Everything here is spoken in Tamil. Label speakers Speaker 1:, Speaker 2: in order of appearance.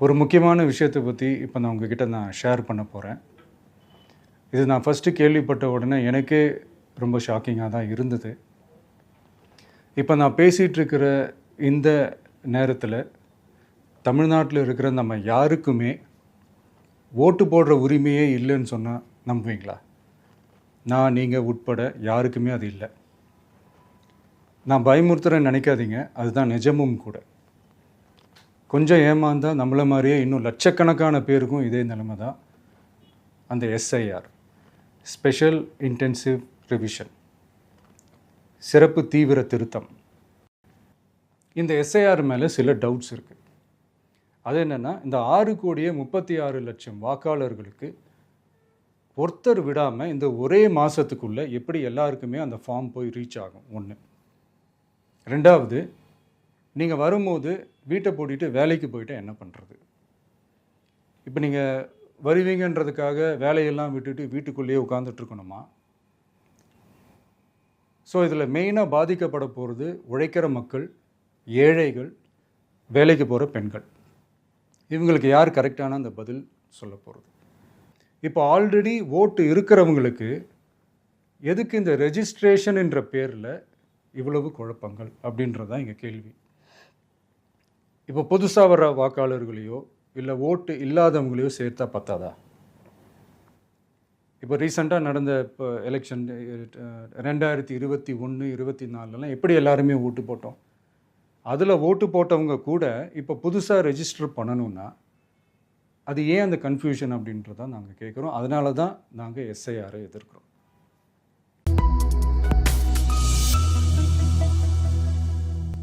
Speaker 1: ஒரு முக்கியமான விஷயத்தை பற்றி இப்போ நான் உங்ககிட்ட நான் ஷேர் பண்ண போகிறேன் இது நான் ஃபஸ்ட்டு கேள்விப்பட்ட உடனே எனக்கே ரொம்ப ஷாக்கிங்காக தான் இருந்தது. இப்போ நான் பேசிகிட்ருக்கிற இந்த நேரத்தில் தமிழ்நாட்டில் இருக்கிற நம்ம யாருக்குமே ஓட்டு போடுற உரிமையே இல்லைன்னு சொன்னால் நம்புவீங்களா? நான் நீங்கள் உட்பட யாருக்குமே அது இல்லை. நான் பயமுறுத்துறேன்னு நினைக்காதீங்க. அதுதான் நிஜமும் கூட. கொஞ்சம் ஏமாந்தால் நம்மளை மாதிரியே இன்னும் லட்சக்கணக்கான பேருக்கும் இதே நிலைமை தான் அந்த எஸ்ஐஆர் ஸ்பெஷல் இன்டென்சிவ் ரிவிஷன் சிறப்பு தீவிர திருத்தம். இந்த எஸ்ஐஆர் மேலே சில டவுட்ஸ் இருக்குது அது என்னென்னா இந்த ஆறு கோடியே முப்பத்தி ஆறு லட்சம் வாக்காளர்களுக்கு ஒருத்தர் விடாமல் இந்த ஒரே மாதத்துக்குள்ளே எப்படி எல்லாருக்குமே அந்த ஃபார்ம் போய் ரீச் ஆகும்? ஒன்று ரெண்டாவது நீங்கள் வரும்போது வீட்டை பூட்டிட்டு வேலைக்கு போயிட்டு என்ன பண்ணுறது இப்போ நீங்கள் வருவீங்கன்றதுக்காக வேலையெல்லாம் விட்டுட்டு வீட்டுக்குள்ளேயே உட்காந்துட்ருக்கணுமா ஸோ இதில் மெயினாக பாதிக்கப்பட போகிறது உழைக்கிற மக்கள் ஏழைகள் வேலைக்கு போகிற பெண்கள். இவங்களுக்கு யார் கரெக்டான அந்த பதில் சொல்ல போகிறது இப்போ ஆல்ரெடி ஓட்டு இருக்கிறவங்களுக்கு எதுக்கு இந்த ரெஜிஸ்ட்ரேஷன் என்ற பேரில் இவ்வளவு குழப்பங்கள் அப்படின்றது தான் இங்கே கேள்வி. இப்போ புதுசாக வர வாக்காளர்களையோ இல்லை ஓட்டு இல்லாதவங்களையோ சேர்த்தா பத்தாதா? இப்போ ரீசெண்டாக நடந்த இப்போ எலெக்ஷன் ரெண்டாயிரத்தி இருபத்தி ஒன்று இருபத்தி நாலுலாம் எப்படி எல்லாருமே ஓட்டு போட்டோம்? அதில் ஓட்டு போட்டவங்க கூட இப்போ புதுசாக ரெஜிஸ்டர் பண்ணணும்னா அது ஏன் அந்த கன்ஃபியூஷன் அப்படின்றத நாங்கள் கேட்குறோம். அதனால தான் நாங்கள் எஸ்ஐஆரை எதிர்க்கிறோம்.